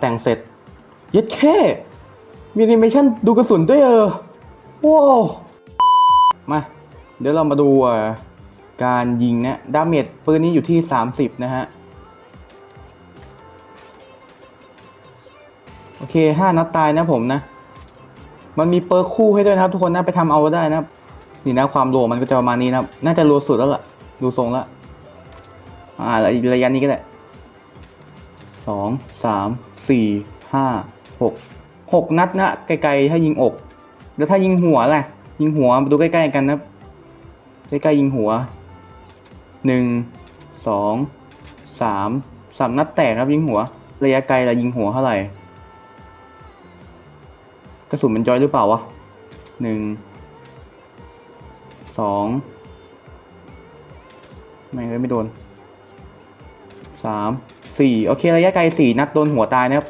แต่งเสร็จยึดแค่มีแอนิเมชันดูกระสุนด้วยเออว้าวมา เดี๋ยวเรามาดูการยิงนะดาเมจปืนนี้อยู่ที่ 30 นะฮะ โอเค 5 นัดตายนะผมนะ มันมีเปอร์คู่ให้ด้วยนะครับทุกคนนะไปทำเอาได้นะนี่นะความโลมันก็จะประมาณนี้นะน่าจะโลสุดแล้วล่ะ ดูทรงล้วอ่าล้วอีกระยะนี้ก็ได้สองสาม สี่ห้าหกหกนัดนะไกลๆถ้ายิงอก แล้วถ้ายิงหัวล่ะ ยิงหัวมาดูใกล้ๆกันนะใกล้ๆยิงหัวหนึ่งสองสามสามนัดแตกครับยิงหัว ระยะไกลเรายิงหัวเท่าไหร่กระสุนมันจอยหรือเปล่าวะหนึ่งสองไม่เลยไม่โดนสาม สี่โอเคระยะไกลสี่นัดโดนหัวตายนะครับ